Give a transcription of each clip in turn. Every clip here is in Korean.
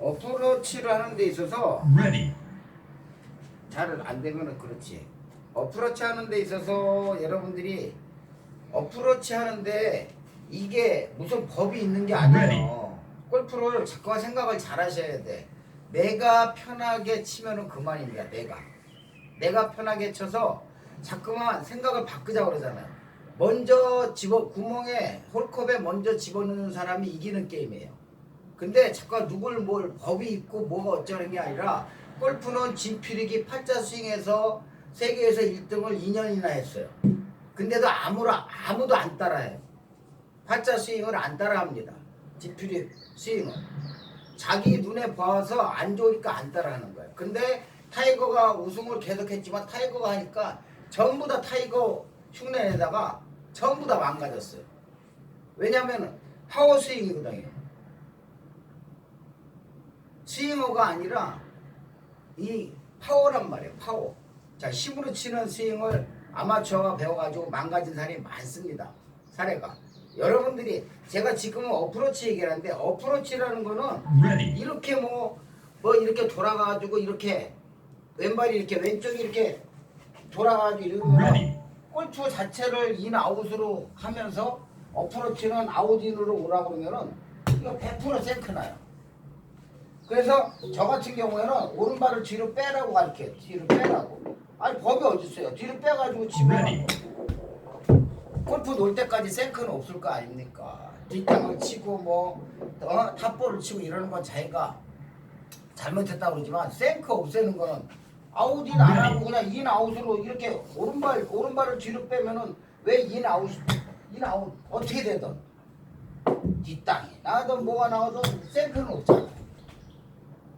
어프로치를 하는 데 있어서 Ready. 잘 안 되면은 그렇지. 어프로치 하는 데 있어서 여러분들이 어프로치 하는데 이게 무슨 법이 있는 게 아니에요. 골프를 자꾸 생각을 잘 하셔야 돼. 내가 편하게 치면은 그만입니다. 내가. 내가 편하게 쳐서 자꾸만 생각을 바꾸자 그러잖아요. 먼저 집어 구멍에 홀컵에 먼저 집어넣는 사람이 이기는 게임이에요. 근데 자꾸 누굴 뭘 법이 있고 뭐가 어쩌는 게 아니라 골프는 진필이기 팔자 스윙에서 세계에서 1등을 2년이나 했어요. 근데도 아무로 아무도 안 따라해요. 팔자 스윙을 안 따라합니다. 진필이 스윙을 자기 눈에 봐서 안 좋으니까 안 따라하는 거예요. 근데 타이거가 우승을 계속했지만 타이거가 하니까 전부 다 타이거 흉내내다가 전부 다 망가졌어요. 왜냐하면 파워 스윙이거든요. 스윙어가 아니라 이 파워란 말이에요. 파워. 자 힘으로 치는 스윙을 아마추어가 배워가지고 망가진 사람이 많습니다. 사례가. 여러분들이 제가 지금은 어프로치 얘기를 하는데 어프로치라는 거는 Ready. 이렇게 뭐, 뭐 이렇게 돌아가가지고 이렇게 왼발이 이렇게 왼쪽이 이렇게 돌아가가지고 이러면 Ready. 골프 자체를 인 아웃으로 하면서 어프로치는 아웃인으로 오라고 그러면은 이거 100% 생크나요. 그래서 저 같은 경우에는 오른발을 뒤로 빼라고 가르쳐요. 뒤로 빼라고. 아니 법이 어디 있어요? 뒤로 빼가지고 치면. 골프 놀 때까지 생크는 없을 거 아닙니까? 뒷땅을 치고 뭐 어? 탑볼을 치고 이러는 건 자기가 잘못했다고 그러지만 생크 없애는 거는 아웃인 안 하고 그냥 인 아웃으로 이렇게 오른발 오른발을 뒤로 빼면은 왜 인 아웃 인 아웃 어떻게 되든 뒷땅이 나든 뭐가 나와도 생크는 없잖아.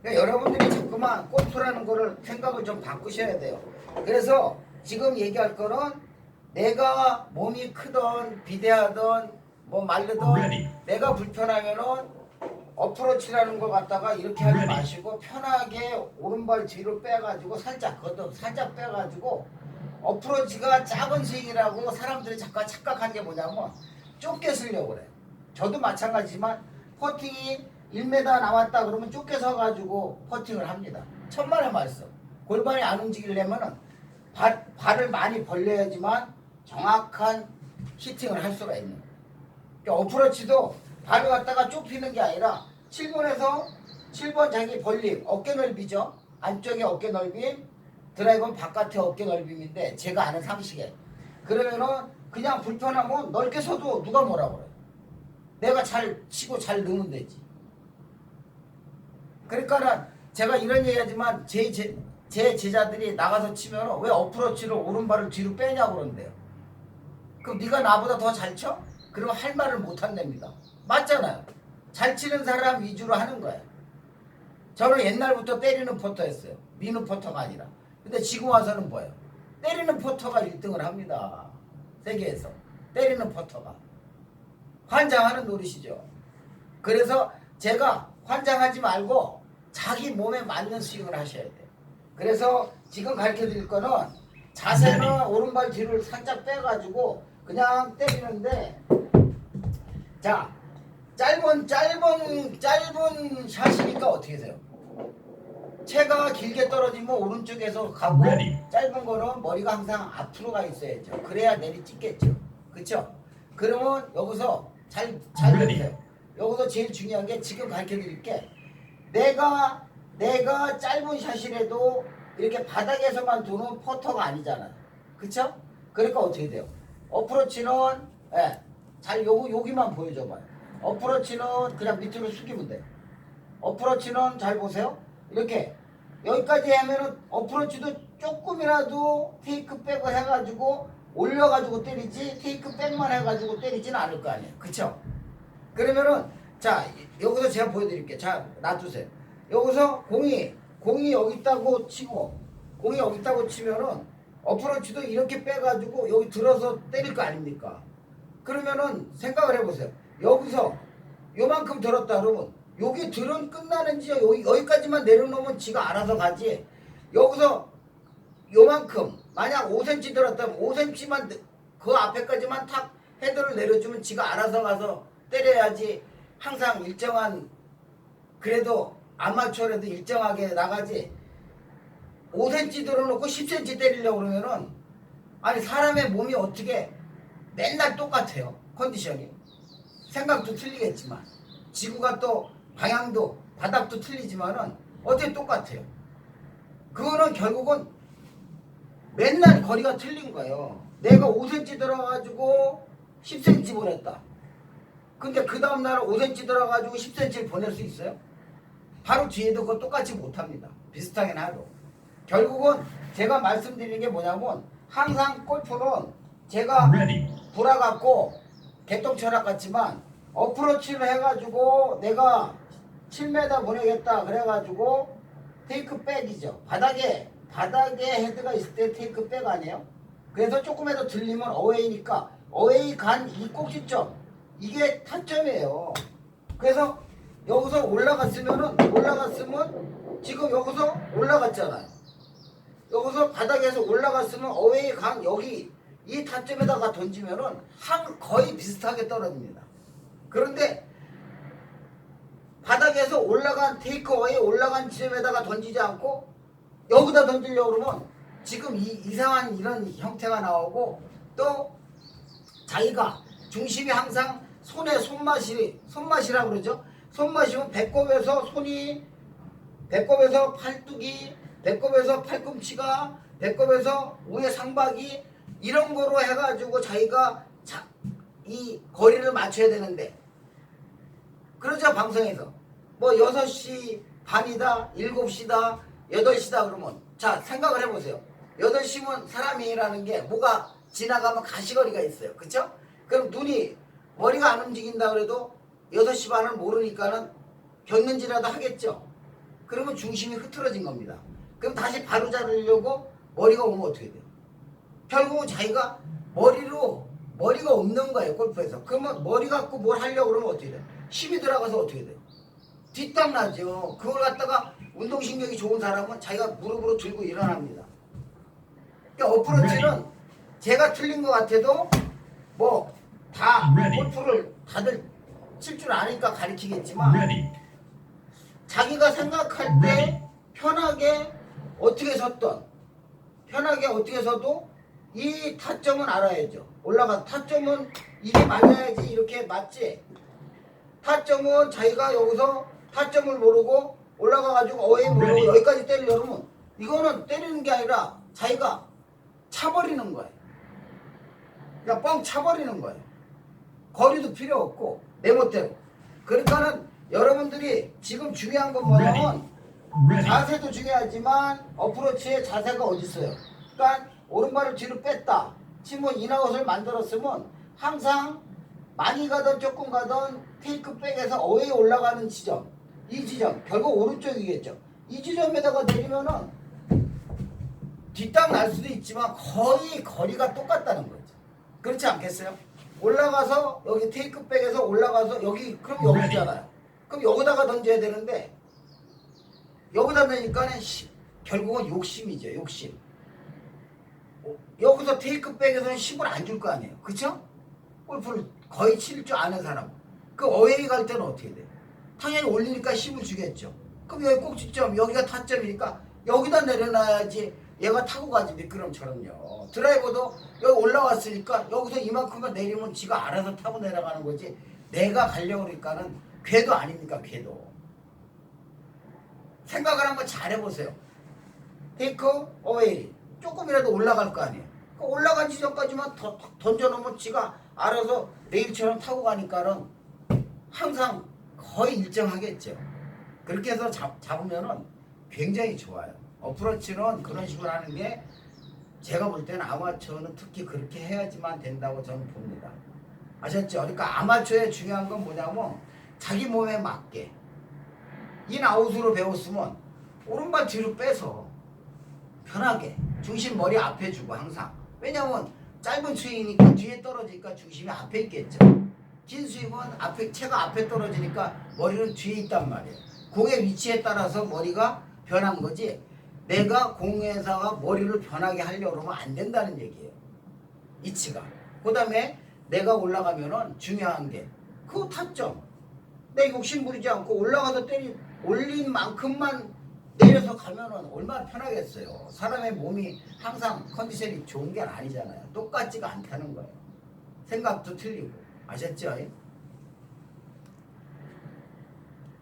그러니까 여러분들이 자꾸만 골프라는 거를 생각을 좀 바꾸셔야 돼요. 그래서 지금 얘기할 거는 내가 몸이 크던 비대하던 뭐 Ready. 내가 불편하면은 어프로치라는 걸 갖다가 이렇게 하지 Ready. 마시고 편하게 오른발 뒤로 빼가지고 살짝 걷어 살짝 빼가지고 어프로치가 작은 스윙이라고 사람들이 잠깐 착각한 게 뭐냐면 좁게 쓰려고 그래. 저도 마찬가지지만 퍼팅이 1m 나왔다 그러면 좁게 서가지고 퍼팅을 합니다. 천만의 말씀. 골반이 안 움직이려면은 발, 발을 많이 벌려야지만 정확한 히팅을 할 수가 있는. 그러니까 어프로치도 발을 갖다가 좁히는 게 아니라 7번에서 7번 자기 벌림, 어깨 넓이죠. 안쪽에 어깨 넓임, 드라이버는 바깥에 어깨 넓임인데 제가 아는 상식에. 그러면은 그냥 불편하면 넓게 서도 누가 뭐라 그래요. 내가 잘 치고 잘 넣으면 되지. 그러니까는 제가 이런 얘기하지만 제, 제, 제 제자들이 나가서 치면 왜 어프로치를 오른발을 뒤로 빼냐고 그러는데요. 그럼 네가 나보다 더 잘 쳐? 그러면 할 말을 못 한답니다. 맞잖아요. 잘 치는 사람 위주로 하는 거예요. 저는 옛날부터 때리는 포터였어요. 미는 포터가 아니라. 근데 지금 와서는 뭐예요? 때리는 포터가 1등을 합니다. 세계에서. 때리는 포터가. 환장하는 노릇이죠. 그래서 제가 환장하지 말고 자기 몸에 맞는 스윙을 하셔야 돼요. 그래서 지금 가르쳐 드릴 거는 자세는 오른발 뒤를 살짝 빼가지고 그냥 때리는데 자 짧은 짧은 짧은 샷이니까 어떻게 돼요? 채가 길게 떨어지면 오른쪽에서 가고. 짧은 거는 머리가 항상 앞으로 가 있어야죠. 그래야 내리 찍겠죠. 그렇죠? 그러면 여기서 잘잘. 보세요. 여기서 제일 중요한 게 지금 가르쳐 드릴게 내가 내가 짧은 샷이라도 이렇게 바닥에서만 두는 퍼터가 아니잖아요. 그쵸? 그러니까 어떻게 돼요? 어프로치는 예, 잘 요거 여기만 보여줘봐요. 어프로치는 그냥 밑으로 숙이면 돼. 어프로치는 잘 보세요. 이렇게 여기까지 하면은 어프로치도 조금이라도 테이크백을 해가지고 올려가지고 때리지 테이크백만 해가지고 때리지는 않을 거 아니에요. 그쵸? 그러면은 자 여기서 제가 보여드릴게요. 자 놔두세요. 여기서 공이 공이 여기 있다고 치고 공이 여기 있다고 치면은 어프로치도 이렇게 빼가지고 여기 들어서 때릴 거 아닙니까? 그러면은 생각을 해보세요. 여기서 요만큼 들었다 그러면 여기 들은 끝나는지 여기 여기까지만 내려놓으면 지가 알아서 가지. 여기서 요만큼 만약 5cm 들었다면 5cm만 그 앞에까지만 탁 헤드를 내려주면 지가 알아서 가서 때려야지 항상 일정한 그래도 아마추어라도 일정하게 나가지. 5cm 들어놓고 10cm 때리려고 그러면은 아니 사람의 몸이 어떻게 맨날 똑같아요 컨디션이. 생각도 틀리겠지만 지구가 또 방향도 바닥도 틀리지만은 어떻게 똑같아요? 그거는 결국은 맨날 거리가 틀린 거예요. 내가 5cm 들어가지고 10cm 보냈다 근데 그 다음날 5cm 들어가지고 10cm를 보낼 수 있어요? 바로 뒤에도 그거 똑같이 못합니다 비슷하긴 하도 결국은 제가 말씀드리는 게 뭐냐면 항상 골프는 제가 Ready. 돌아갔고 개똥 철학 같지만 어프로치를 해가지고 내가 7m 보내겠다 그래가지고 테이크 백이죠 바닥에 바닥에 헤드가 있을 때 테이크 백 아니에요 그래서 조금이라도 들리면 어웨이니까 어웨이 간 이 꼭지점 이게 타점이에요 그래서 여기서 올라갔으면은 올라갔으면 지금 여기서 올라갔잖아요 여기서 바닥에서 올라갔으면 어웨이 간 여기 이 타점에다가 던지면은 한 거의 비슷하게 떨어집니다. 그런데 바닥에서 올라간 테이크어웨이 올라간 지점에다가 던지지 않고 여기다 던지려고 그러면 지금 이 이상한 이런 형태가 나오고 또 자기가 중심이 항상 손에 손맛이 손맛이라 그러죠. 손맛이면 배꼽에서 손이 배꼽에서 팔뚝이 배꼽에서 팔꿈치가 배꼽에서 위에 상박이 이런 거로 해가지고 자기가 자, 이 거리를 맞춰야 되는데 그러죠 방송에서 뭐 6시 반이다 7시다 8시다 그러면 자 생각을 해보세요 8시면 사람이라는 게 뭐가 지나가면 가시거리가 있어요 그쵸? 그럼 눈이 머리가 안 움직인다 그래도 6시 반을 모르니까는 겼는지라도 하겠죠 그러면 중심이 흐트러진 겁니다 그럼 다시 바로 잡으려고 머리가 오면 어떻게 돼요? 결국은 자기가 머리로 머리가 없는 거예요 골프에서 그러면 머리 갖고 뭘 하려고 그러면 어떻게 돼요? 힘이 들어가서 어떻게 돼요? 뒷땅 나죠 그걸 갖다가 운동신경이 좋은 사람은 자기가 무릎으로 들고 일어납니다 그러니까 어프로치는 제가 틀린 것 같아도 뭐 다. 골프를 다들 칠 줄 아니까 가르치겠지만 Ready. 자기가 생각할 때 편하게 어떻게 섰던 편하게 어떻게 서도 이 타점은 알아야죠. 올라가 타점은 이게 맞아야지 이렇게 맞지? 타점은 자기가 여기서 타점을 모르고 올라가 가지고 어웨이 모르고 여기까지 때리려면 이거는 때리는 게 아니라 자기가 차버리는 거예요 그러니까 뻥 차버리는 거예요 거리도 필요 없고 내 멋대로 그러니까는 여러분들이 지금 중요한 건 뭐냐면. 자세도 중요하지만 어프로치의 자세가 어디 있어요? 그러니까 오른발을 뒤로 뺐다. 치면 인아웃을 만들었으면 항상 많이 가던 조금 가던 테이크백에서 어웨이 올라가는 지점 이 지점 결국 오른쪽이겠죠. 이 지점에다가 내리면은 뒷땅 날 수도 있지만 거의 거리가 똑같다는 거죠. 그렇지 않겠어요? 올라가서 여기 테이크백에서 올라가서 여기 그럼 여기잖아요. 그럼 여기다가 던져야 되는데 여기다 넣으니까는 시- 결국은 욕심이죠 욕심 어, 여기서 테이크백에서는 10을 안 줄 거 아니에요 그쵸? 골프를 거의 칠 줄 아는 사람 그 어웨이 갈 때는 어떻게 돼? 당연히 올리니까 10을 주겠죠 그럼 여기 꼭지점 여기가 타점이니까 여기다 내려놔야지 얘가 타고 가지 미끄럼처럼요 드라이버도 여기 올라왔으니까 여기서 이만큼만 내리면 지가 알아서 타고 내려가는 거지 내가 가려고 그러니까는 궤도 아닙니까 궤도 생각을 한번 잘 해보세요. 테이크 어웨이 조금이라도 올라갈 거 아니에요. 그 올라간 지점까지만 더, 더 던져놓으면 지가 알아서 레일처럼 타고 가니까는 항상 거의 일정하겠죠. 그렇게 해서 잡, 잡으면은 굉장히 좋아요. 어프로치는 그런 식으로 하는 게 제가 볼 때는 아마추어는 특히 그렇게 해야지만 된다고 저는 봅니다. 아셨죠? 그러니까 아마추어의 중요한 건 뭐냐면 자기 몸에 맞게 인아웃으로 배웠으면 오른발 뒤로 빼서 편하게 중심 머리 앞에 주고 항상 왜냐면 짧은 스윙이니까 뒤에 떨어지니까 중심이 앞에 있겠죠 긴 스윙은 앞에 채가 앞에 떨어지니까 머리는 뒤에 있단 말이에요 공의 위치에 따라서 머리가 변한 거지 내가 공에다가 머리를 변하게 하려고 그러면 안 된다는 얘기예요 위치가 그 다음에 내가 올라가면은 중요한 게 그 타점 내 욕심 부리지 않고 올라가서 때리 올린 만큼만 내려서 가면은 얼마나 편하겠어요. 사람의 몸이 항상 컨디션이 좋은 게 아니잖아요. 똑같지가 않다는 거예요. 생각도 틀리고 아셨죠?